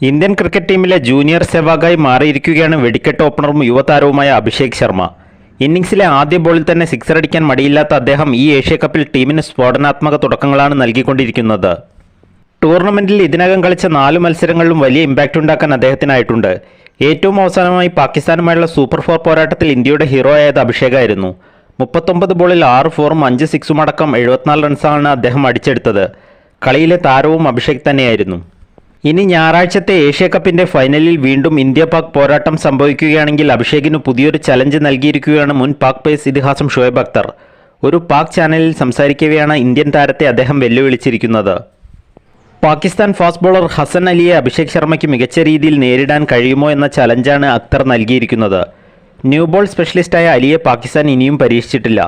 Indian cricket ടീമിലെ junior സെവാഗായി മാറിയിരിക്കുകയാണ് വെടിക്കെട്ട് ഓപ്പണറും യുവതാരവുമായ അഭിഷേക് ശർമ്മ. ഇന്നിംഗ്സിലെ ആദ്യ ബോളിൽ തന്നെ സിക്സർ അടിക്കാൻ മടിയില്ലാത്ത അദ്ദേഹം ഈ ഏഷ്യ കപ്പിൽ ടീമിന് സ്ഫോടനാത്മക തുടക്കങ്ങളാണ് നൽകിക്കൊണ്ടിരിക്കുന്നത്. ടൂർണമെന്റിൽ ഇതിനകം കളിച്ച നാല് മത്സരങ്ങളിലും വലിയ ഇമ്പാക്റ്റ് ഉണ്ടാക്കാൻ അദ്ദേഹത്തിനായിട്ടുണ്ട്. ഏറ്റവും അവസാനമായി പാകിസ്ഥാനുമായുള്ള സൂപ്പർ ഫോർ പോരാട്ടത്തിൽ ഇന്ത്യയുടെ ഹീറോ ആയത് അഭിഷേകായിരുന്നു. മുപ്പത്തൊമ്പത് ബോളിൽ ആറ് ഫോറും അഞ്ച് സിക്സും അടക്കം എഴുപത്തിനാല് റൺസാണ് അദ്ദേഹം അടിച്ചെടുത്തത്. കളിയിലെ താരവും അഭിഷേക് തന്നെയായിരുന്നു. ഇനി ഞായറാഴ്ചത്തെ ഏഷ്യ കപ്പിന്റെ ഫൈനലിൽ വീണ്ടും ഇന്ത്യ പാക് പോരാട്ടം സംഭവിക്കുകയാണെങ്കിൽ അഭിഷേകിന് പുതിയൊരു ചലഞ്ച് നൽകിയിരിക്കുകയാണ് മുൻ പാക് പേസ് ഇതിഹാസം ഷുഹൈബ് അക്തർ ഒരു പാക് ചാനലിൽ സംസാരിക്കവെയാണ് ഇന്ത്യൻ താരത്തെ അദ്ദേഹം വെല്ലുവിളിച്ചിരിക്കുന്നത്. പാകിസ്ഥാൻ ഫാസ്റ്റ് ബോളർ ഹസൻ അലിയെ അഭിഷേക് ശർമ്മയ്ക്ക് മികച്ച രീതിയിൽ നേരിടാൻ കഴിയുമോ എന്ന ചലഞ്ചാണ് അക്തർ നൽകിയിരിക്കുന്നത്. ന്യൂ ബോൾ സ്പെഷ്യലിസ്റ്റായ അലിയെ പാകിസ്ഥാൻ ഇനിയും പരീക്ഷിച്ചിട്ടില്ല.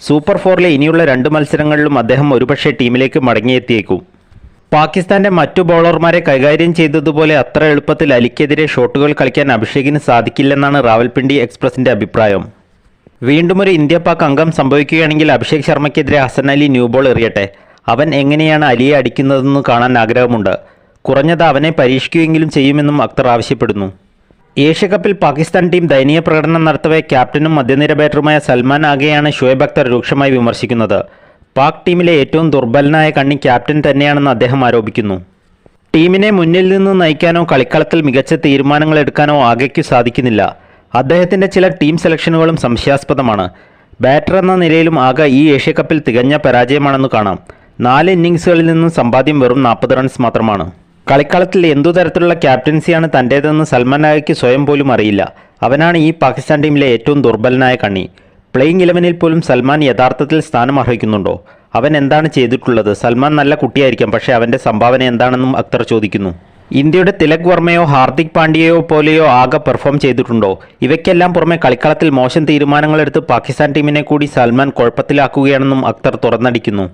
സൂപ്പർ ഫോറിലെ ഇനിയുള്ള രണ്ട് മത്സരങ്ങളിലും അദ്ദേഹം ഒരുപക്ഷെ ടീമിലേക്ക് മടങ്ങിയെത്തിയേക്കും. പാകിസ്ഥാന്റെ മറ്റു ബൗളർമാരെ കൈകാര്യം ചെയ്തതുപോലെ അത്ര എളുപ്പത്തിൽ അലിക്കെതിരെ ഷോട്ടുകൾ കളിക്കാൻ അഭിഷേകിന് സാധിക്കില്ലെന്നാണ് റാവൽപിണ്ടി എക്സ്പ്രസിന്റെ അഭിപ്രായം. വീണ്ടും ഒരു ഇന്ത്യ പാക് അംഗം സംഭവിക്കുകയാണെങ്കിൽ അഭിഷേക് ശർമ്മയ്ക്കെതിരെ ഹസൻ അലി ന്യൂ ബോൾ എറിയട്ടെ. അവൻ എങ്ങനെയാണ് അലിയെ അടിക്കുന്നതെന്ന് കാണാൻ ആഗ്രഹമുണ്ട്. കുറഞ്ഞത് അവനെ പരീക്ഷിക്കുകയെങ്കിലും ചെയ്യുമെന്നും അക്തർ ആവശ്യപ്പെടുന്നു. ഏഷ്യകപ്പിൽ പാകിസ്ഥാൻ ടീം ദയനീയ പ്രകടനം നടത്തവെ ക്യാപ്റ്റനും മധ്യനിര ബാറ്ററുമായ സൽമാൻ ആകെയാണ് ഷുഹൈബ് അക്തർ രൂക്ഷമായി വിമർശിക്കുന്നത്. പാക് ടീമിലെ ഏറ്റവും ദുർബലനായ കണ്ണി ക്യാപ്റ്റൻ തന്നെയാണെന്ന് അദ്ദേഹം ആരോപിക്കുന്നു. ടീമിനെ മുന്നിൽ നിന്ന് നയിക്കാനോ കളിക്കളത്തിൽ മികച്ച തീരുമാനങ്ങൾ എടുക്കാനോ ആകെക്കു സാധിക്കുന്നില്ല. അദ്ദേഹത്തിന്റെ ചില ടീം സെലക്ഷനുകളും സംശയാസ്പദമാണ്. ബാറ്റർ എന്ന നിലയിലും ആകെ ഈ ഏഷ്യ കപ്പിൽ തികഞ്ഞ പരാജയമാണെന്ന് കാണാം. നാല് ഇന്നിങ്സുകളിൽ നിന്നും സമ്പാദ്യം വെറും നാൽപ്പത് റൺസ് മാത്രമാണ്. കളിക്കളത്തിൽ എന്തു തരത്തിലുള്ള ക്യാപ്റ്റൻസിയാണ് തന്റേതെന്ന് സൽമാൻ ആഗയ്ക്ക് സ്വയം പോലും അറിയില്ല. അവനാണ് ഈ പാകിസ്ഥാൻ ടീമിലെ ഏറ്റവും ദുർബലനായ കണ്ണി. പ്ലേയിങ് ഇലവനിൽ പോലും സൽമാൻ യഥാർത്ഥത്തിൽ സ്ഥാനം അർഹിക്കുന്നുണ്ടോ? അവൻ എന്താണ് ചെയ്തിട്ടുള്ളത്? സൽമാൻ നല്ല കുട്ടിയായിരിക്കാം പക്ഷേ അവന്റെ സംഭാവന എന്താണെന്നും അക്തർ ചോദിക്കുന്നു. ഇന്ത്യയുടെ തിലക് വർമ്മയോ ഹാർദിക് പാണ്ഡ്യയോ പോലെയോ ആകെ പെർഫോം ചെയ്തിട്ടുണ്ടോ? ഇവയ്ക്കെല്ലാം പുറമെ കളിക്കളത്തിൽ മോശം തീരുമാനങ്ങളെടുത്ത് പാകിസ്ഥാൻ ടീമിനെ കൂടി സൽമാൻ കുഴപ്പത്തിലാക്കുകയാണെന്നും അക്തർ തുറന്നടിക്കുന്നു.